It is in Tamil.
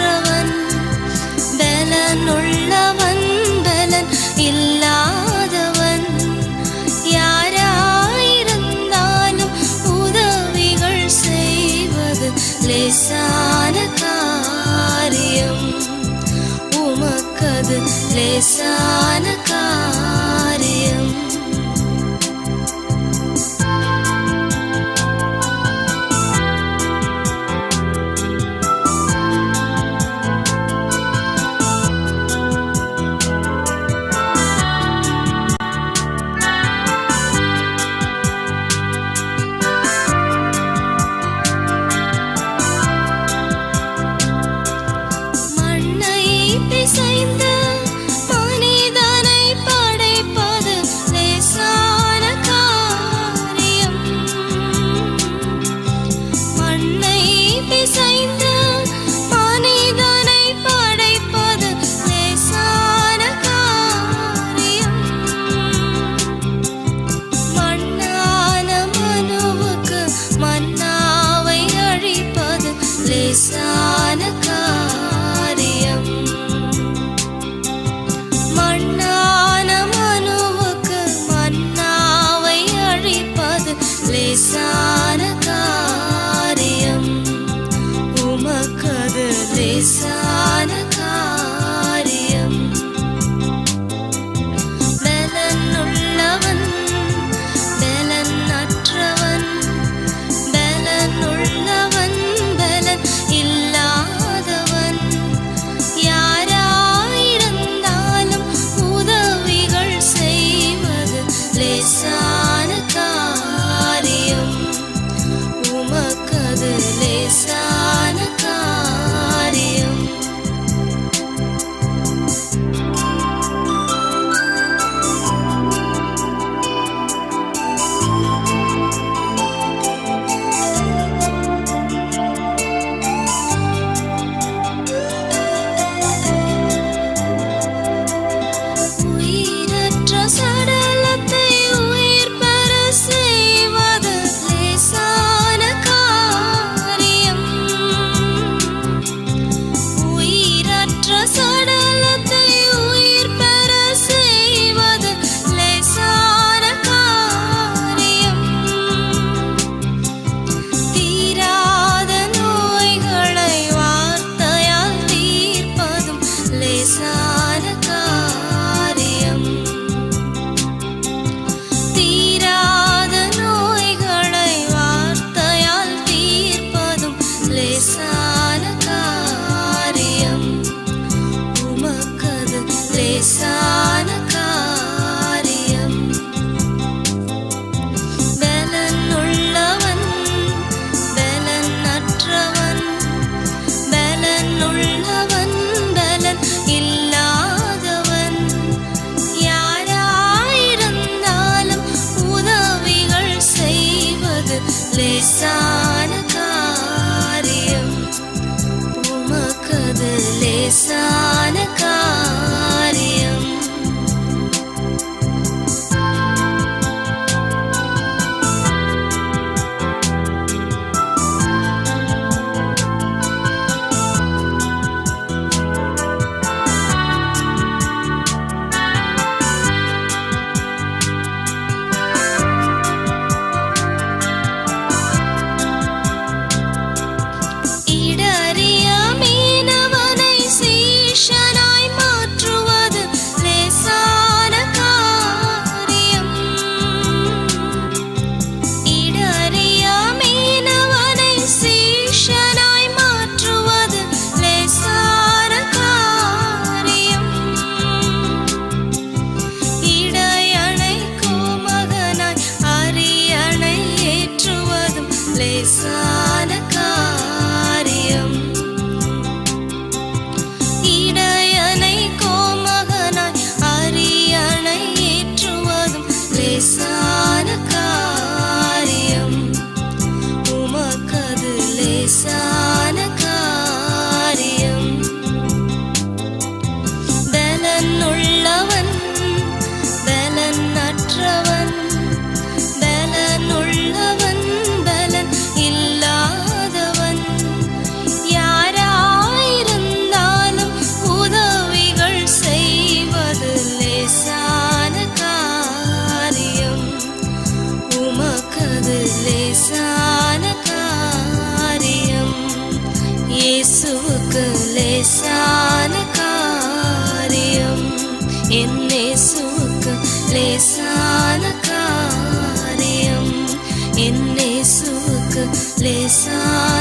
பெற்றவன் பலன் உள்ளவன் பலன் இல்லாதவன். யாராயிருந்தாலும் உதவிகள் செய்வது லேசான காரியம். உமக்கது லேசா லேசான లేసాన కార్యం ఎన్నేసుకు లేసాన